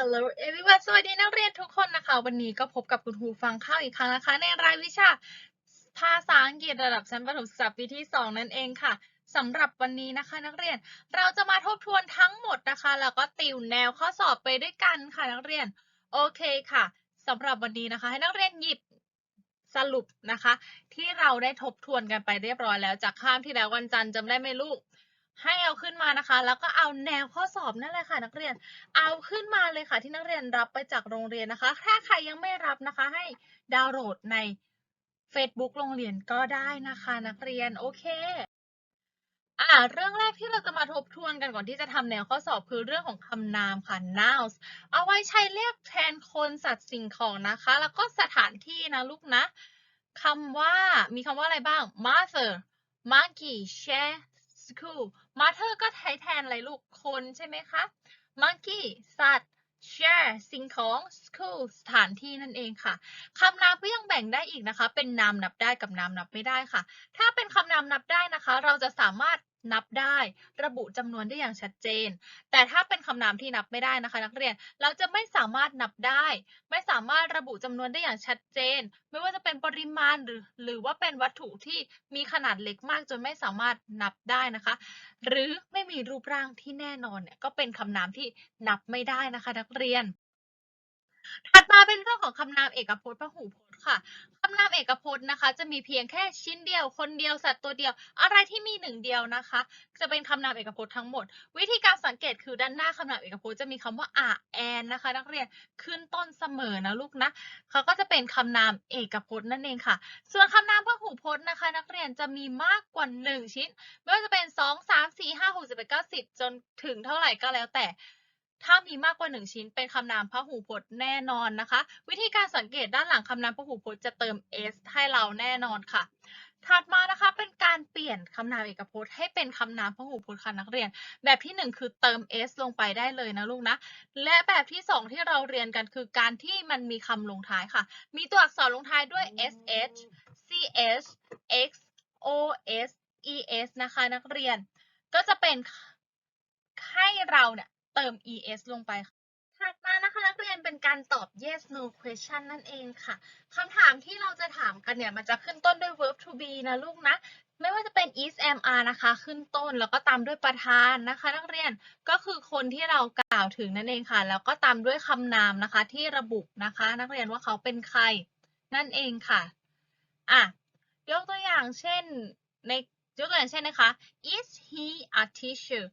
Hello everyone สวัสดีนักเรียนทุกคนนะคะ วันนี้ก็พบกับคุณครูฟังข้าวอีกครั้งนะคะ ในรายวิชาภาษาอังกฤษระดับชั้นประถมศึกษาปีที่ 2 นั่นเองค่ะสำหรับวันนี้นะคะ นักเรียนเราจะมาทบทวนทั้งหมดนะคะ แล้วก็ติวแนวข้อสอบไปด้วยกันค่ะนักเรียน โอเคค่ะสำหรับวันนี้นะคะ ให้นักเรียนหยิบสรุปนะคะ ที่เราได้ทบทวนกันไปเรียบร้อยแล้วจากข้ามที่แล้ววันจันทร์จำได้ไหมลูก ให้เอาขึ้นมานะคะ แล้วก็เอาแนวข้อสอบนั่นแหละค่ะนักเรียน เอาขึ้นมาเลยค่ะ ที่นักเรียนรับไปจากโรงเรียนนะคะ ถ้าใครยังไม่รับนะคะ ให้ดาวน์โหลดใน Facebook โรงเรียนก็ได้นะคะ นักเรียนโอเคอ่าเรื่องแรกที่เราจะมาทบทวนกันก่อนที่จะทำแนวข้อสอบคือเรื่องของคำนามค่ะ nouns เอาไว้ใช้เรียกแทนคนสัตว์สิ่งของนะคะ แล้วก็สถานที่นะลูกนะคำว่ามีคำว่าอะไรบ้าง mother monkey share school mother ก็ใช้แทนอะไรลูกคนใช่ไหมคะ monkey สัตว์ share สิ่งของ school สถานที่นั่นเองค่ะ คำนามก็ยังแบ่งได้อีกนะคะ เป็นนามนับได้กับนามนับไม่ได้ค่ะ ถ้าเป็นคำนามนับได้นะคะ เราจะสามารถ นับได้ ระบุจำนวนได้อย่างชัดเจน แต่ถ้าเป็นคำนามที่นับไม่ได้นะคะ นักเรียนเราจะไม่สามารถนับได้ ไม่สามารถระบุจำนวนได้อย่างชัดเจน ไม่ว่าจะเป็นปริมาณหรือ หรือว่าเป็นวัตถุที่มีขนาดเล็กมากจนไม่สามารถนับได้นะคะ หรือไม่มีรูปร่างที่แน่นอนเนี่ยก็เป็นคำนามที่นับไม่ได้นะคะ นักเรียน ถัดมาเป็นเรื่องของคำนามเอกพจน์พหูพจน์ ค่ะคำนามเอกพจน์นะคะ จะมีเพียงแค่ชิ้นเดียว คนเดียวสัตว์ตัวเดียว อะไรที่มีหนึ่งเดียวนะคะ จะเป็นคำนามเอกพจน์ทั้งหมด วิธีการสังเกตคือด้านหน้าคำนามเอกพจน์จะมีคำว่าอะแอนนะคะ นักเรียนขึ้นต้นเสมอนะลูกนะเขาก็จะเป็นคำนามเอกพจน์นั่นเองค่ะ ส่วนคำนามพหูพจน์นะคะ นักเรียนจะมีมากกว่าหนึ่งชิ้นไม่ว่าจะเป็นสองสามสี่ห้าหกสิบแปดเก้าสิบจนถึงเท่าไหร่ก็แล้วแต่ ถ้ามีมากกว่า 1 ชิ้นเป็นคำนามพหูพจน์แน่นอนนะคะ วิธีการสังเกตด้านหลังคำนามพหูพจน์จะเติม s ให้เราแน่นอนค่ะ ถัดมานะคะเป็นการเปลี่ยนคำนามเอกพจน์ ให้เป็นคำนามพหูพจน์ค่ะนักเรียน แบบที่ 1 คือเติม s ลงไปได้เลยนะลูกนะ และแบบที่ 2 ที่เราเรียนกันคือการที่มันมีคำลงท้ายค่ะ มีตัวอักษรลงท้ายด้วย sh ch x o s e s นะคะนักเรียนก็จะเป็นให้เราเนี่ย เติม es ลงไปค่ะถัดมานะคะนักเรียนเป็นการตอบ yes no question นั่นเองค่ะคำถามที่เราจะถามกันเนี่ย มันจะขึ้นต้นด้วย verb to be นะลูกนะ ไม่ว่าจะเป็น is am are นะคะ ขึ้นต้นแล้วก็ตามด้วยประธานนะคะ นักเรียนก็คือคนที่เรากล่าวถึงนั่นเองค่ะ แล้วก็ตามด้วยคำนามนะคะที่ระบุนะคะ นักเรียนว่าเขาเป็นใครนั่นเองค่ะอะยกตัวอย่างเช่นในยกตัวอย่างเช่นนะคะ is he a teacher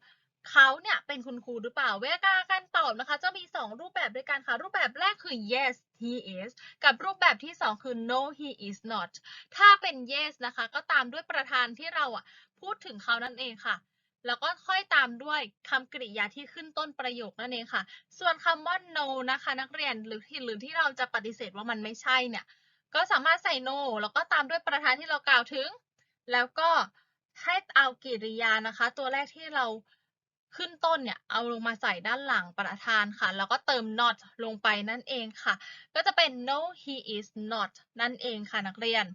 เขาเนี่ยเป็นคุณครูหรือเปล่า เวลาการตอบนะคะ จะมี 2 รูปแบบด้วยกันค่ะ รูปแบบแรกคือ yes he is กับรูปแบบที่ 2 คือ no he is not ถ้าเป็น yes นะคะ ก็ตามด้วยประธานที่เราอะพูดถึงเขานั่นเองค่ะ แล้วก็ค่อยตามด้วยคำกริยาที่ขึ้นต้นประโยคนั่นเองค่ะ ส่วนคำว่า no นะคะ นักเรียนหรือที่หรือที่เราจะปฏิเสธว่ามันไม่ใช่เนี่ย ก็สามารถใส่ no แล้วก็ตามด้วยประธานที่เรากล่าวถึง แล้วก็ให้เอากริยานะคะ ตัวแรกที่เรา ขึ้นต้นเนี่ยเอาลงมาใส่ด้านหลังประธานค่ะ แล้วก็เติม not ลงไปนั่นเองค่ะ ก็จะเป็น no he is not นั่นเองค่ะนักเรียน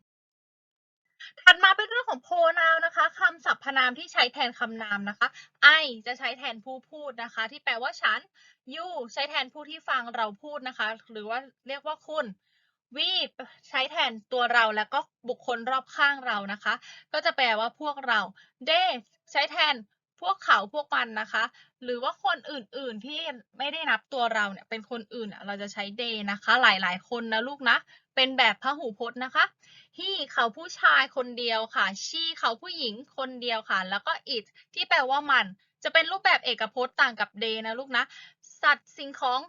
ถัดมาเป็นเรื่องของ pronoun นะคะคำสรรพนามที่ใช้แทนคำนามนะคะ I จะใช้แทนผู้พูดนะคะ ที่แปลว่าฉัน you ใช้แทนผู้ที่ฟังเราพูดนะคะ หรือว่าเรียกว่าคุณ we ใช้แทนตัวเราแล้วก็บุคคลรอบข้างเรานะคะ ก็จะแปลว่าพวกเรา they ใช้แทน พวกเขาพวกมันนะคะ หรือว่าคนอื่นๆที่ไม่ได้นับตัวเราเนี่ยเป็นคนอื่นเราจะใช้ they นะคะ หลายๆ คนนะลูกนะ เป็นแบบพหูพจน์นะคะ he เขาผู้ชายคนเดียวค่ะ she เขาผู้หญิงคนเดียวค่ะ แล้วก็ it ที่แปลว่ามัน จะเป็นรูปแบบเอกพจน์ต่างกับ they นะลูกนะ สัตว์สิ่งของ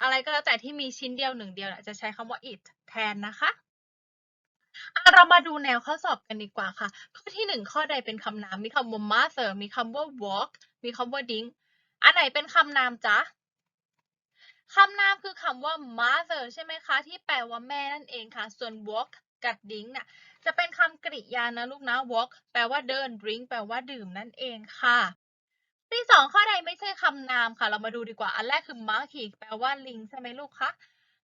อะไรก็แล้วแต่ที่มีชิ้นเดียวหนึ่งเดียวจะใช้คำว่า it แทนนะคะ อะเรามาดูแนวข้อสอบกันดีกว่าค่ะ ข้อที่หนึ่งข้อใดเป็นคำนาม มีคำว่า mother มีคำว่า walk มีคำว่า ding อันไหนเป็นคำนามจ๊ะคำนามคือคำว่า mother ใช่ไหมคะ ที่แปลว่าแม่นั่นเองค่ะ ส่วน walk กับ drink เนี่ยจะเป็นคำกริยานะลูกนะ walk แปลว่าเดิน drink แปลว่าดื่มนั่นเองค่ะที่สองข้อใดไม่ใช่คำนามค่ะ เรามาดูดีกว่า อันแรกคือ monkey แปลว่าลิงใช่ไหมลูกคะ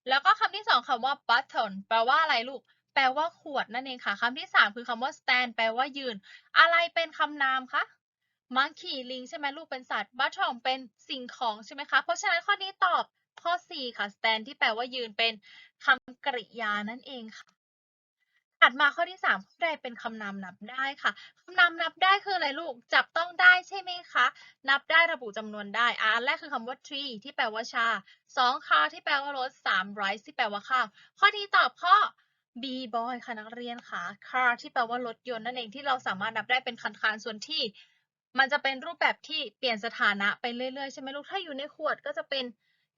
แล้วก็คำที่สองคำว่า button แปลว่าอะไรลูก แปลว่าขวดนั่นเองค่ะคำที่สามคือคำว่า stand แปลว่ายืน อะไรเป็นคำนามคะ monkey ลิงใช่ไหมลูกเป็นสัตว์ button เป็นสิ่งของใช่ไหมคะ เพราะฉะนั้นข้อนี้ตอบข้อข้อ C ค่ะ stand ที่แปลว่ายืนเป็นคำกริยานั่นเองค่ะถัดมาข้อที่3ข้อใดเป็นคำนามนับได้ค่ะคำนามนับได้คืออะไรลูกจับต้องได้ใช่ไหมคะ นับได้ระบุจำนวนได้อะอันแรกคือคำว่า tree ที่แปลว่าชา 2 car ที่แปลว่ารถ3 rice ที่แปลว่าข้าวข้อนี้ตอบข้อ B boy ค่ะนักเรียนค่ะ car ที่แปลว่ารถยนต์นั่นเองที่เราสามารถนับได้เป็นคันๆส่วนที่ มันจะเป็นรูปแบบที่เปลี่ยนสถานะไปเรื่อยๆ ใช่ไหมลูก ถ้าอยู่ในขวดก็จะเป็น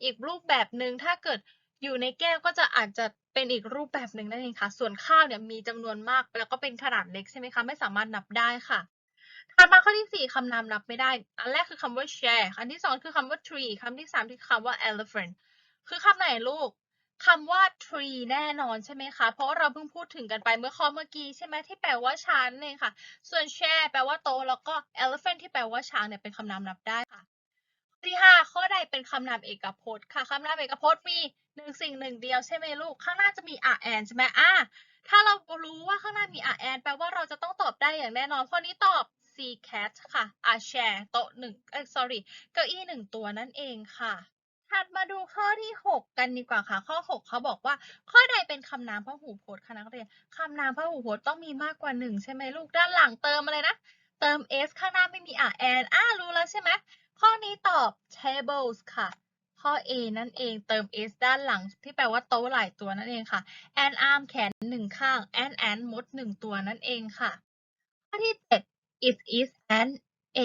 อีกรูปแบบหนึ่ง ถ้าเกิดอยู่ในแก้วก็จะอาจจะเป็นอีกรูปแบบหนึ่งนั่นเองค่ะ ส่วนข้าวเนี่ยมีจำนวนมากแล้วก็เป็นขนาดเล็กใช่ไหมคะ ไม่สามารถนับได้ค่ะถัดมาข้อที่4คำนามนับไม่ได้ อันแรกคือคำว่า share อันที่2คือคำว่า tree คำที่3คือคำว่า elephant คือคำไหนลูก คำว่า tree แน่นอนใช่ไหมคะ เพราะาเราเพิ่งพูดถึงกันไปเมื่อข้อเมื่อกี้ใช่ไหมที่แปลว่าช้างนั่นเองค่ะ ส่วน share แปลว่าโตแล้วก็ elephant ที่แปลว่าช้างเนี่ยเป็นคำนามนับได้ค่ะที่ 5 ข้อใดเป็นคำนามเอกพจน์ค่ะคำนามเอกพจน์มีหนึ่งสิ่งหนึ่งเดียวใช่ไหมลูก ข้างหน้าจะมี r and ใช่ไหมอะถ้าเรารู้ว่าข้างหน้ามี r and แปลว่าเราจะต้องตอบได้อย่างแน่นอนข้อนี้ตอบ c cat ค่ะ a chair โต๊ะหนึ่งเอ้ sorry เก้าอี้หนึ่งตัวนั่นเองค่ะ ถัดมาดูข้อที่ 6 กันดีกว่าค่ะ ข้อ 6 เขาบอกว่า ข้อใดเป็นคำนามพหูพจน์คะนักเรียนคำนามพหูพจน์ต้องมีมากกว่า 1 ใช่ไหมลูกด้านหลังเติมอะไรนะ เติม s ข้างหน้าไม่มี r and อะรู้แล้วใช่ไหมข้อนี้ตอบ tables ค่ะ ข้อ A นั่นเองเติม s ด้านหลัง ที่แปลว่าโต๊ะหลายตัวนั่นเองค่ะ and arm แขนหนึ่งข้าง and ant มดหนึ่งตัวนั่นเองค่ะ ข้อที่ 7 it is an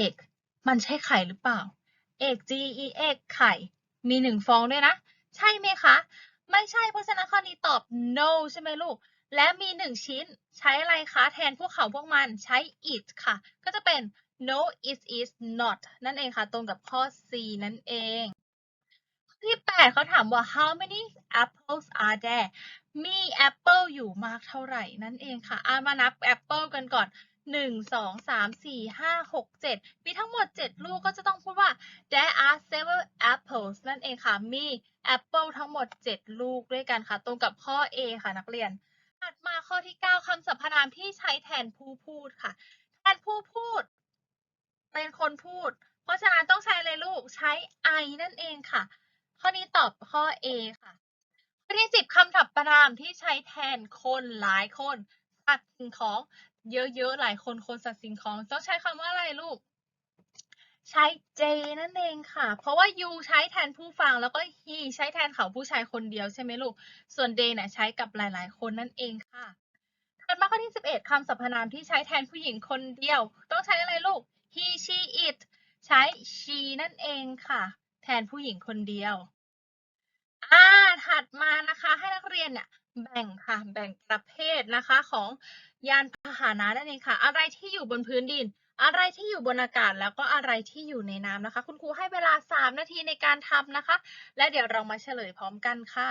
egg มันใช่ไข่หรือเปล่า egg g e egg ไข่ มีหนึ่งฟองด้วยนะ ใช่ไหมคะ ไม่ใช่เพราะฉะนั้นข้อนี้ตอบ no ใช่ไหมลูก และมีหนึ่งชิ้นใช้อะไรคะแทนพวกเขาพวกมันใช้ it ค่ะ ก็จะเป็น no it is not นั่นเองค่ะ ตรงกับข้อ C นั่นเองข้อที่ 8เขาถามว่า how many apples are there มีแอปเปิลอยู่มากเท่าไหร่นั่นเองค่ะ อามานับแอปเปิลกันก่อน 1 2 3 4 5 6 7มีทั้งหมด7ลูกก็จะต้องพูดว่า there are seven apples นั่นเองค่ะ มีแอปเปิลทั้งหมด7ลูกด้วยกันค่ะ ตรงกับข้อ A ค่ะนักเรียน ถัดมาข้อที่9คำสรรพนามที่ใช้แทนผู้พูดค่ะ แทนผู้พูด เป็นคนพูด เพราะฉะนั้นต้องใช้อะไรลูก ใช้ I นั่นเองค่ะ ข้อนี้ตอบข้อ A ค่ะข้อที่10คำสรรพนามที่ใช้แทนคนหลายคนสัตว์สิ่งของ เยอะๆ หลายคนคนสัตว์สิ่งของต้องใช้คำว่าอะไรลูก ใช้ J นั่นเองค่ะ เพราะว่า you ใช้แทนผู้ฟัง แล้วก็ he ใช้แทนเขาผู้ชายคนเดียวใช่ไหมลูก ส่วน they เนี่ยใช้กับหลายๆ คนนั่นเองค่ะถัดมาข้อที่ 11คำสรรพนามที่ใช้แทนผู้หญิงคนเดียว ต้องใช้อะไรลูก he she it ใช้ she นั่นเองค่ะ แทนผู้หญิงคนเดียว อ่า ถัดมานะคะ ให้นักเรียนเนี่ย แบ่งค่ะ แบ่งประเภทนะคะของยานพาหนะนั่นเองค่ะ อะไรที่อยู่บนพื้นดิน อะไรที่อยู่บนอากาศแล้วก็อะไรที่อยู่ในน้ำนะคะ คุณครูให้เวลา 3 นาทีในการทำนะคะ และเดี๋ยวเรามาเฉลยพร้อมกันค่ะ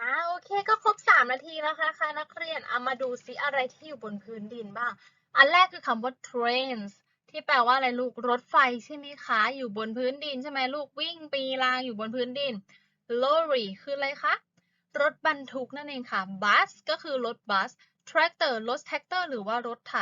อ่าโอเคก็ครบ 3 นาทีแล้วนะคะนักเรียนเอามาดูซิอะไรที่อยู่บนพื้นดินบ้าง อันแรกคือคำว่า trains ที่แปลว่าอะไรลูกรถไฟใช่ไหมคะ อยู่บนพื้นดินใช่ไหมลูกวิ่งปีรางอยู่บนพื้นดิน lorry คืออะไรคะ รถบรรทุกนั่นเองค่ะ bus ก็คือรถบัส tractor รถแท็กเตอร์หรือว่ารถไถ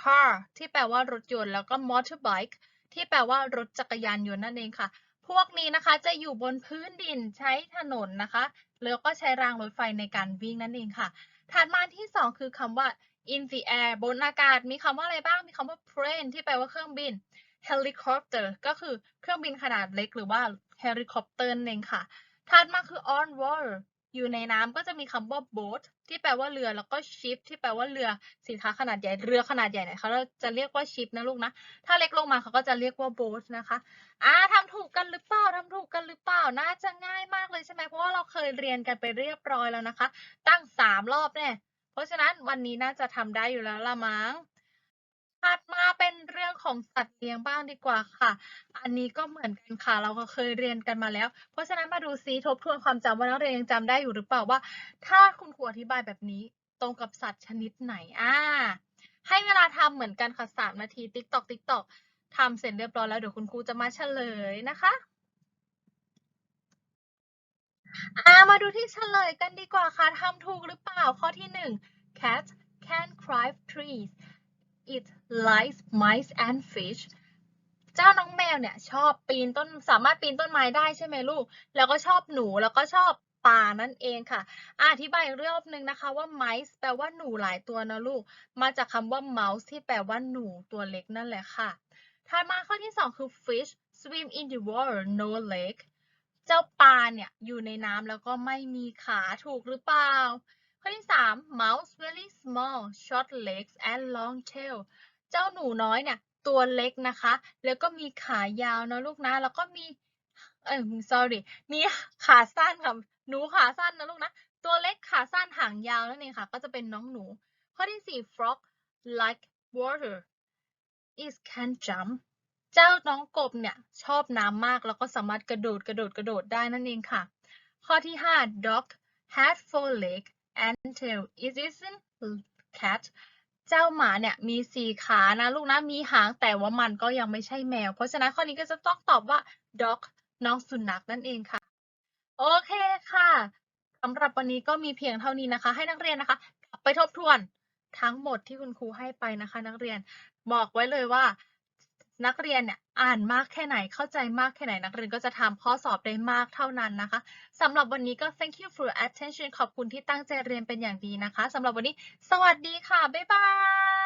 car ที่แปลว่ารถยนต์ แล้วก็ motorbike ที่แปลว่ารถจักรยานยนต์นั่นเองค่ะ พวกนี้นะคะจะอยู่บนพื้นดินใช้ถนนนะคะ แล้วก็ใช้รางรถไฟในการวิ่งนั่นเองค่ะ ถัดมาที่ 2 คือคำว่า in the air บนอากาศมีคำว่าอะไรบ้าง มีคำว่า plane ที่แปลว่าเครื่องบิน helicopter ก็คือเครื่องบินขนาดเล็กหรือว่า helicopter นั่นเองค่ะ ถัดมาคือ on water อยู่ในน้ำก็จะมีคำว่า boat ที่แปลว่าเรือแล้วก็ ship ที่แปลว่าเรือสินค้าขนาดใหญ่เรือขนาดใหญ่เนี่ยเขาจะเรียกว่า ship นะลูกนะ ถ้าเล็กลงมาเขาก็จะเรียกว่า boat นะคะอ่าทำถูกกันหรือเปล่าทำถูกกันหรือเปล่าน่าจะง่ายมากเลยใช่ไหมเพราะว่าเราเคยเรียนกันไปเรียบร้อยแล้วนะคะ ตั้งสามรอบเนี่ยเพราะฉะนั้นวันนี้น่าจะทำได้อยู่แล้วละมั้ง ถัดมาเป็นเรื่องของสัตว์เลี้ยงบ้างดีกว่าค่ะ อันนี้ก็เหมือนกันค่ะ เราก็เคยเรียนกันมาแล้ว เพราะฉะนั้นมาดูซิทบทวนความจำว่านักเรียนยังจำได้อยู่หรือเปล่าว่า ถ้าคุณครูอธิบายแบบนี้ตรงกับสัตว์ชนิดไหนอ่าให้เวลาทำเหมือนกันค่ะสามนาทีติ๊กตอกติ๊กตอกทำเสร็จเรียบร้อยแล้วเดี๋ยวคุณครูจะมาเฉลยนะคะอ่ามาดูที่เฉลยกันดีกว่าค่ะทำถูกหรือเปล่าข้อที่หนึ่ง cat can climb trees it likes mice and fish เจ้าน้องแมวเนี่ยชอบปีนต้นสามารถปีนต้นไม้ได้ใช่ไหมลูก แล้วก็ชอบหนูแล้วก็ชอบปลานั่นเองค่ะ อธิบายอีกรอบนึงนะคะว่า mice แปลว่าหนูหลายตัวนะลูก มาจากคำว่า mouse ที่แปลว่าหนูตัวเล็กนั่นแหละค่ะถัดมาข้อที่สองคือ fish swim in the water no leg เจ้าปลาเนี่ยอยู่ในน้ำแล้วก็ไม่มีขาถูกหรือเปล่า ข้อที่สาม mouse very small short legs and long tail เจ้าหนูน้อยเนี่ยตัวเล็กนะคะ แล้วก็มีขายาวนะลูกนะ แล้วก็มี เอ้ย sorry มีขาสั้นค่ะ หนูขาสั้นนะลูกนะ ตัวเล็กขาสั้นหางยาวนั่นเองค่ะ ก็จะเป็นน้องหนู ข้อที่สี่ frog like water is can jump เจ้าน้องกบเนี่ยชอบน้ำมากแล้วก็สามารถกระโดดกระโดดกระโดดได้นั่นเองค่ะ ข้อที่ห้า dog has four legs and tail it isn't cat เจ้าหมาเนี่ยมีสี่ขานะลูกนะมีหางแต่ว่ามันก็ยังไม่ใช่แมว เพราะฉะนั้นข้อนี้ก็จะต้องตอบว่า dog น้องสุนัขนั่นเองค่ะ โอเคค่ะสำหรับวันนี้ก็มีเพียงเท่านี้นะคะ ให้นักเรียนนะคะกลับไปทบทวนทั้งหมดที่คุณครูให้ไปนะคะ นักเรียนบอกไว้เลยว่า นักเรียนเนี่ยอ่านมากแค่ไหนเข้าใจมากแค่ไหนนักเรียนก็จะทำข้อสอบได้มากเท่านั้นนะคะสำหรับวันนี้ก็ thank you for attention ขอบคุณที่ตั้งใจเรียนเป็นอย่างดีนะคะสำหรับวันนี้ สวัสดีค่ะ บ๊ายบาย